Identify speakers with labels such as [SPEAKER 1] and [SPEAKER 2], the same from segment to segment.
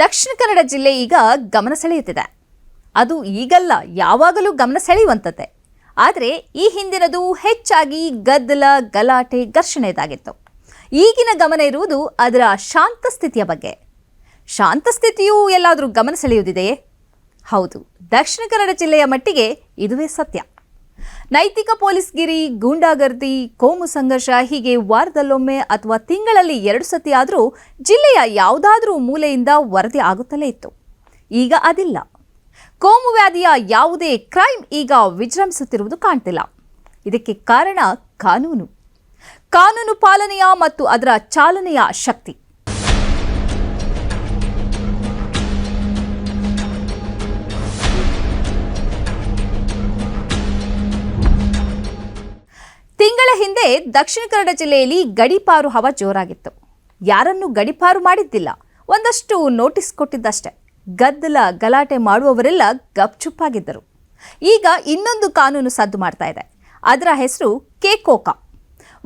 [SPEAKER 1] ದಕ್ಷಿಣ ಕನ್ನಡ ಜಿಲ್ಲೆ ಈಗ ಗಮನ ಸೆಳೆಯುತ್ತಿದೆ. ಅದು ಈಗಲ್ಲ, ಯಾವಾಗಲೂ ಗಮನ ಸೆಳೆಯುವಂಥದ್ದೇ. ಆದರೆ ಈ ಹಿಂದಿನದು ಹೆಚ್ಚಾಗಿ ಗದ್ದಲ, ಗಲಾಟೆ ಘರ್ಷಣೆಯದಾಗಿತ್ತು ಈಗಿನ ಗಮನ ಇರುವುದು ಅದರ ಶಾಂತ ಸ್ಥಿತಿಯ ಬಗ್ಗೆ. ಶಾಂತ ಸ್ಥಿತಿಯು ಎಲ್ಲಾದರೂ ಗಮನ ಸೆಳೆಯುವುದಿದೆಯೇ? ಹೌದು, ದಕ್ಷಿಣ ಕನ್ನಡ ಜಿಲ್ಲೆಯ ಮಟ್ಟಿಗೆ ಇದುವೇ ಸತ್ಯ. ನೈತಿಕ ಪೊಲೀಸ್ಗಿರಿ ಗೂಂಡಾಗರ್ದಿ ಕೋಮು ಸಂಘರ್ಷ ಹೀಗೆ ವಾರದಲ್ಲೊಮ್ಮೆ ಅಥವಾ ತಿಂಗಳಲ್ಲಿ ಎರಡು ಸತಿ ಆದರೂ ಜಿಲ್ಲೆಯ ಯಾವುದಾದ್ರೂ ಮೂಲೆಯಿಂದ ವರದಿ ಆಗುತ್ತಲೇ ಇತ್ತು. ಈಗ ಅದಿಲ್ಲ. ಕೋಮು ವ್ಯಾಧಿಯ ಯಾವುದೇ ಕ್ರೈಮ್ ಈಗ ವಿಜೃಂಭಿಸುತ್ತಿರುವುದು ಕಾಣ್ತಿಲ್ಲ. ಇದಕ್ಕೆ ಕಾರಣ ಕಾನೂನು. ಕಾನೂನು ಪಾಲನೆಯ ಮತ್ತು ಅದರ ಚಾಲನೆಯ ಶಕ್ತಿ. ಹಿಂದೆ ದಕ್ಷಿಣ ಕನ್ನಡ ಜಿಲ್ಲೆಯಲ್ಲಿ ಗಡಿಪಾರು ಹವ ಜೋರಾಗಿತ್ತು. ಯಾರನ್ನು ಗಡಿಪಾರು ಮಾಡಿದ್ದಿಲ್ಲ. ಒಂದಷ್ಟು ನೋಟಿಸ್ ಕೊಟ್ಟಿದ್ದಷ್ಟೇ. ಗದ್ದಲ ಗಲಾಟೆ ಮಾಡುವವರೆಲ್ಲ ಗಪ್ಚುಪ್ಪಾಗಿದ್ದರು. ಈಗ ಇನ್ನೊಂದು ಕಾನೂನು ಸದ್ದು ಮಾಡ್ತಾ ಇದೆ. ಅದರ ಹೆಸರು ಕೇಕೋಕಾ.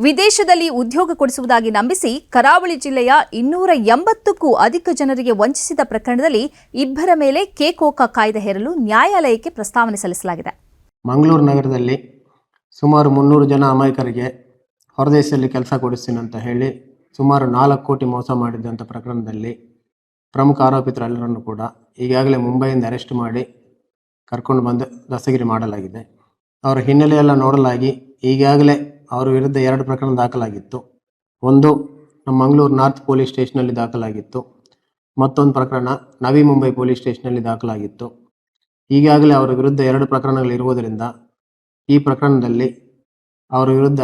[SPEAKER 1] ವಿದೇಶದಲ್ಲಿ ಉದ್ಯೋಗ ಕೊಡಿಸುವುದಾಗಿ ನಂಬಿಸಿ ಕರಾವಳಿ ಜಿಲ್ಲೆಯ ಇನ್ನೂರ ಎಂಬತ್ತಕ್ಕೂ ಅಧಿಕ ಜನರಿಗೆ ವಂಚಿಸಿದ ಪ್ರಕರಣದಲ್ಲಿ ಇಬ್ಬರ ಮೇಲೆ ಕೇಕೋಕಾ ಕಾಯ್ದೆ ಹೇರಲು ನ್ಯಾಯಾಲಯಕ್ಕೆ ಪ್ರಸ್ತಾವನೆ ಸಲ್ಲಿಸಲಾಗಿದೆ.
[SPEAKER 2] ಮಂಗಳೂರು ನಗರದಲ್ಲಿ ಸುಮಾರು ಮುನ್ನೂರು ಜನ ಅಮಾಯಕರಿಗೆ ಹೊರದೇಶದಲ್ಲಿ ಕೆಲಸ ಕೊಡಿಸ್ತೀನಿ ಅಂತ ಹೇಳಿ ಸುಮಾರು ನಾಲ್ಕು ಕೋಟಿ ಮೋಸ ಮಾಡಿದ್ದಂಥ ಪ್ರಕರಣದಲ್ಲಿ ಪ್ರಮುಖ ಆರೋಪಿತರೆಲ್ಲರನ್ನು ಕೂಡ ಈಗಾಗಲೇ ಮುಂಬೈಯಿಂದ ಅರೆಸ್ಟ್ ಮಾಡಿ ಕರ್ಕೊಂಡು ಬಂದು ದಸ್ತಗಿರಿ ಮಾಡಲಾಗಿದೆ. ಅವರ ಹಿನ್ನೆಲೆಯೆಲ್ಲ ನೋಡಲಾಗಿ ಈಗಾಗಲೇ ಅವರ ವಿರುದ್ಧ ಎರಡು ಪ್ರಕರಣ ದಾಖಲಾಗಿತ್ತು. ಒಂದು ನಮ್ಮ ಮಂಗಳೂರು ನಾರ್ತ್ ಪೊಲೀಸ್ ಸ್ಟೇಷನಲ್ಲಿ ದಾಖಲಾಗಿತ್ತು. ಮತ್ತೊಂದು ಪ್ರಕರಣ ನವಿ ಮುಂಬೈ ಪೊಲೀಸ್ ಸ್ಟೇಷನಲ್ಲಿ ದಾಖಲಾಗಿತ್ತು. ಈಗಾಗಲೇ ಅವರ ವಿರುದ್ಧ ಎರಡು ಪ್ರಕರಣಗಳಿರುವುದರಿಂದ ಈ ಪ್ರಕರಣದಲ್ಲಿ ಅವರ ವಿರುದ್ಧ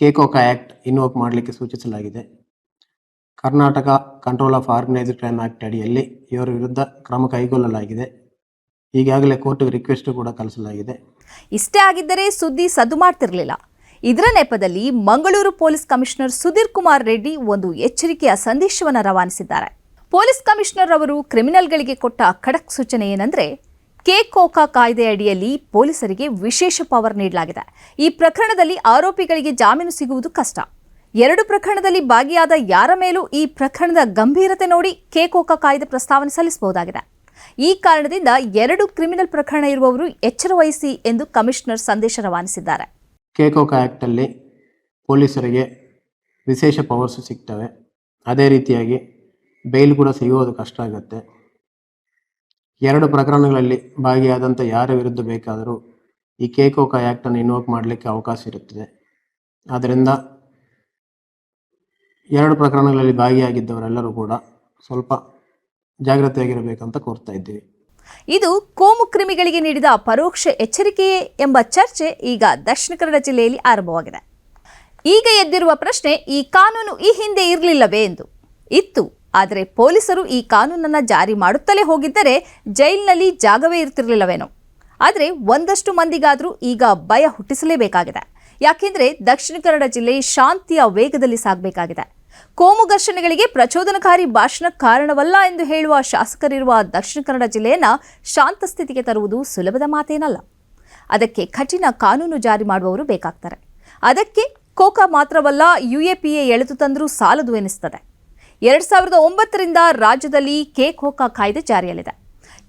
[SPEAKER 2] ಕೇಕೋಕಾ ಆ್ಯಕ್ಟ್ ಇನ್ವೋಕ್ ಮಾಡಲಿಕ್ಕೆ ಸೂಚಿಸಲಾಗಿದೆ. Karnataka control of organised crime act ಅಡಿಯಲ್ಲಿ ಇವರ ವಿರುದ್ಧ ಕ್ರಮ ಕೈಗೊಳ್ಳಲಾಗಿದೆ. ಈಗಾಗಲೇ ಕೋರ್ಟ್ಗೆ ರಿಕ್ವೆಸ್ಟ್ ಕೂಡ ಕಳಿಸಲಾಗಿದೆ.
[SPEAKER 1] ಇಷ್ಟೇ ಆಗಿದ್ದರೆ ಸುದ್ದಿ ಸದ್ದು ಮಾಡ್ತಿರಲಿಲ್ಲ. ಇದರ ನೆಪದಲ್ಲಿ ಮಂಗಳೂರು ಪೊಲೀಸ್ ಕಮಿಷನರ್ ಸುಧೀರ್ ಕುಮಾರ್ ರೆಡ್ಡಿ ಒಂದು ಎಚ್ಚರಿಕೆಯ ಸಂದೇಶವನ್ನು ರವಾನಿಸಿದ್ದಾರೆ. ಪೊಲೀಸ್ ಕಮಿಷನರ್ ಅವರು ಕ್ರಿಮಿನಲ್ಗಳಿಗೆ ಕೊಟ್ಟ ಖಡಕ್ ಸೂಚನೆ ಏನಂದ್ರೆ ಕೆ ಕೋಕಾ ಕಾಯ್ದೆ ಅಡಿಯಲ್ಲಿ ಪೊಲೀಸರಿಗೆ ವಿಶೇಷ ಪವರ್ ನೀಡಲಾಗಿದೆ. ಈ ಪ್ರಕರಣದಲ್ಲಿ ಆರೋಪಿಗಳಿಗೆ ಜಾಮೀನು ಸಿಗುವುದು ಕಷ್ಟ. ಎರಡು ಪ್ರಕರಣದಲ್ಲಿ ಭಾಗಿಯಾದ ಯಾರ ಮೇಲೂ ಈ ಪ್ರಕರಣದ ಗಂಭೀರತೆ ನೋಡಿ ಕೋಕಾ ಕಾಯ್ದೆ ಪ್ರಸ್ತಾವನೆ ಸಲ್ಲಿಸಬಹುದಾಗಿದೆ. ಈ ಕಾರಣದಿಂದ ಎರಡು ಕ್ರಿಮಿನಲ್ ಪ್ರಕರಣ ಇರುವವರು ಎಚ್ಚರ ವಹಿಸಿ ಎಂದು ಕಮಿಷನರ್ ಸಂದೇಶ ರವಾನಿಸಿದ್ದಾರೆ.
[SPEAKER 2] ಕೇಕೋಕಾ ಆ್ಯಕ್ಟಲ್ಲಿ ಪೊಲೀಸರಿಗೆ ವಿಶೇಷ ಪವರ್ಸ್ ಸಿಗ್ತವೆ. ಅದೇ ರೀತಿಯಾಗಿ ಬೇಲ್ ಕೂಡ ಸಿಗೋದು ಕಷ್ಟ ಆಗುತ್ತೆ. ಎರಡು ಪ್ರಕರಣಗಳಲ್ಲಿ ಭಾಗಿಯಾದಂಥ ಯಾರ ವಿರುದ್ಧ ಬೇಕಾದರೂ ಈ ಕೇಕೋಕಾ ಆ್ಯಕ್ಟನ್ನು ಇನ್ವೋಕ್ ಮಾಡಲಿಕ್ಕೆ ಅವಕಾಶ ಇರುತ್ತದೆ. ಆದ್ದರಿಂದ ಎರಡು ಪ್ರಕರಣಗಳಲ್ಲಿ ಭಾಗಿಯಾಗಿದ್ದವರೆಲ್ಲರೂ ಕೂಡ ಸ್ವಲ್ಪ ಜಾಗ್ರತೆಯಾಗಿರಬೇಕಂತ ಕೋರ್ತಾ ಇದ್ದೀವಿ.
[SPEAKER 1] ಇದು ಕೋಮು ಕ್ರಿಮಿಗಳಿಗೆ ನೀಡಿದ ಪರೋಕ್ಷ ಎಚ್ಚರಿಕೆಯೇ ಎಂಬ ಚರ್ಚೆ ಈಗ ದಕ್ಷಿಣ ಕನ್ನಡ ಜಿಲ್ಲೆಯಲ್ಲಿ ಆರಂಭವಾಗಿದೆ. ಈಗ ಎದ್ದಿರುವ ಪ್ರಶ್ನೆ, ಈ ಕಾನೂನು ಈ ಹಿಂದೆ ಇರಲಿಲ್ಲವೇ ಎಂದು. ಇತ್ತು. ಆದರೆ ಪೊಲೀಸರು ಈ ಕಾನೂನನ್ನು ಜಾರಿ ಮಾಡುತ್ತಲೇ ಹೋಗಿದ್ದರೆ ಜೈಲಿನಲ್ಲಿ ಜಾಗವೇ ಇರ್ತಿರಲಿಲ್ಲವೇನೋ. ಆದರೆ ಒಂದಷ್ಟು ಮಂದಿಗಾದರೂ ಈಗ ಭಯ ಹುಟ್ಟಿಸಲೇಬೇಕಾಗಿದೆ. ಯಾಕೆಂದರೆ ದಕ್ಷಿಣ ಕನ್ನಡ ಜಿಲ್ಲೆ ಶಾಂತಿಯ ವೇಗದಲ್ಲಿ ಸಾಗಬೇಕಾಗಿದೆ. ಕೋಮು ಘರ್ಷಣೆಗಳಿಗೆ ಪ್ರಚೋದನಕಾರಿ ಭಾಷಣ ಕಾರಣವಲ್ಲ ಎಂದು ಹೇಳುವ ಶಾಸಕರಿರುವ ದಕ್ಷಿಣ ಕನ್ನಡ ಜಿಲ್ಲೆಯನ್ನ ಶಾಂತ ಸ್ಥಿತಿಗೆ ತರುವುದು ಸುಲಭದ ಮಾತೇನಲ್ಲ. ಅದಕ್ಕೆ ಕಠಿಣ ಕಾನೂನು ಜಾರಿ ಮಾಡುವವರು ಬೇಕಾಗ್ತಾರೆ. ಅದಕ್ಕೆ ಕೋಕಾ ಮಾತ್ರವಲ್ಲ ಯುಎಪಿಎ ಎಳೆದು ತಂದರೂ ಸಾಲದು ಎನಿಸ್ತದೆ. ಎರಡ್ ಸಾವಿರದ ಒಂಬತ್ತರಿಂದ ರಾಜ್ಯದಲ್ಲಿ ಕೆ ಕೋಕಾ ಕಾಯ್ದೆ ಜಾರಿಯಲ್ಲಿದೆ.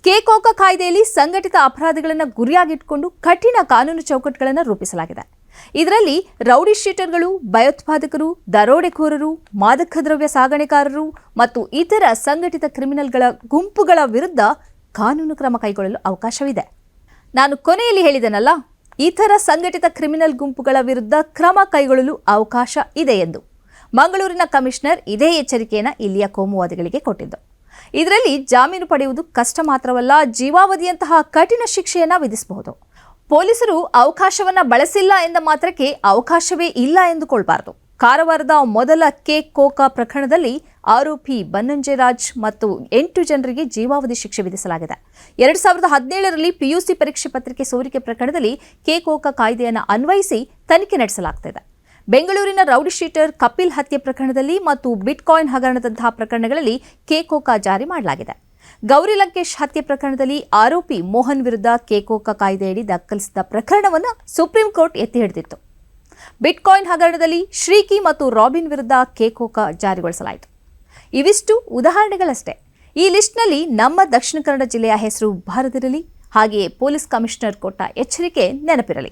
[SPEAKER 1] ಕೇಕೋಕ ಕೋಕಾ ಕಾಯ್ದೆಯಲ್ಲಿ ಸಂಘಟಿತ ಅಪರಾಧಗಳನ್ನು ಗುರಿಯಾಗಿಟ್ಟುಕೊಂಡು ಕಠಿಣ ಕಾನೂನು ಚೌಕಟ್ಟುಗಳನ್ನು ರೂಪಿಸಲಾಗಿದೆ. ಇದರಲ್ಲಿ ರೌಡಿ ಶೀಟರ್ಗಳು, ಭಯೋತ್ಪಾದಕರು, ದರೋಡೆಕೋರರು, ಮಾದಕ ದ್ರವ್ಯ ಸಾಗಣೆಕಾರರು ಮತ್ತು ಇತರ ಸಂಘಟಿತ ಕ್ರಿಮಿನಲ್ಗಳ ಗುಂಪುಗಳ ವಿರುದ್ಧ ಕಾನೂನು ಕ್ರಮ ಕೈಗೊಳ್ಳಲು ಅವಕಾಶವಿದೆ. ನಾನು ಕೊನೆಯಲ್ಲಿ ಹೇಳಿದನಲ್ಲ, ಇತರ ಸಂಘಟಿತ ಕ್ರಿಮಿನಲ್ ಗುಂಪುಗಳ ವಿರುದ್ಧ ಕ್ರಮ ಕೈಗೊಳ್ಳಲು ಅವಕಾಶ ಇದೆ ಎಂದು. ಮಂಗಳೂರಿನ ಕಮಿಷನರ್ ಇದೇ ಎಚ್ಚರಿಕೆಯನ್ನು ಇಲ್ಲಿಯ ಕೋಮುವಾದಿಗಳಿಗೆ ಕೊಟ್ಟಿದ್ದು. ಇದರಲ್ಲಿ ಜಾಮೀನು ಪಡೆಯುವುದು ಕಷ್ಟ ಮಾತ್ರವಲ್ಲ, ಜೀವಾವಧಿಯಂತಹ ಕಠಿಣ ಶಿಕ್ಷೆಯನ್ನು ವಿಧಿಸಬಹುದು. ಪೊಲೀಸರು ಅವಕಾಶವನ್ನ ಬಳಸಿಲ್ಲ ಎಂದ ಮಾತ್ರಕ್ಕೆ ಅವಕಾಶವೇ ಇಲ್ಲ ಎಂದುಕೊಳ್ಬಾರದು. ಕಾರವಾರದ ಮೊದಲ ಕೇಕ್ ಕೋಕ ಪ್ರಕರಣದಲ್ಲಿ ಆರೋಪಿ ಬನ್ನಂಜಯರಾಜ್ ಮತ್ತು ಎಂಟು ಜನರಿಗೆ ಜೀವಾವಧಿ ಶಿಕ್ಷೆ ವಿಧಿಸಲಾಗಿದೆ. ಎರಡು ಸಾವಿರದ ಹದಿನೇಳರಲ್ಲಿ ಪಿಯುಸಿ ಪರೀಕ್ಷೆ ಪತ್ರಿಕೆ ಸೋರಿಕೆ ಪ್ರಕರಣದಲ್ಲಿ ಕೆ ಕೋಕಾ ಕಾಯ್ದೆಯನ್ನು ಅನ್ವಯಿಸಿ ತನಿಖೆ ನಡೆಸಲಾಗ್ತಿದೆ. ಬೆಂಗಳೂರಿನ ರೌಡಿ ಶೀಟರ್ ಕಪಿಲ್ ಹತ್ಯೆ ಪ್ರಕರಣದಲ್ಲಿ ಮತ್ತು ಬಿಟ್ಕಾಯಿನ್ ಹಗರಣದಂತಹ ಪ್ರಕರಣಗಳಲ್ಲಿ ಕೇಕೋಕಾ ಜಾರಿ ಮಾಡಲಾಗಿದೆ. ಗೌರಿ ಲಂಕೇಶ್ ಹತ್ಯೆ ಪ್ರಕರಣದಲ್ಲಿ ಆರೋಪಿ ಮೋಹನ್ ವಿರುದ್ಧ ಕೇಕೋಕಾ ಕಾಯ್ದೆಯಡಿ ದಾಖಲಿಸಿದ ಪ್ರಕರಣವನ್ನು ಸುಪ್ರೀಂ ಕೋರ್ಟ್ ಎತ್ತಿ ಹಿಡಿದಿತ್ತು. ಬಿಟ್ಕಾಯಿನ್ ಹಗರಣದಲ್ಲಿ ಶ್ರೀಕಿ ಮತ್ತು ರಾಬಿನ್ ವಿರುದ್ಧ ಕೇಕೋಕಾ ಜಾರಿಗೊಳಿಸಲಾಯಿತು. ಇವಿಷ್ಟು ಉದಾಹರಣೆಗಳಷ್ಟೇ. ಈ ಲಿಸ್ಟ್ನಲ್ಲಿ ನಮ್ಮ ದಕ್ಷಿಣ ಕನ್ನಡ ಜಿಲ್ಲೆಯ ಹೆಸರು ಬಾರದಿರಲಿ ಹಾಗೆಯೇ ಪೊಲೀಸ್ ಕಮಿಷನರ್ ಕೊಟ್ಟ ಎಚ್ಚರಿಕೆ ನೆನಪಿರಲಿ.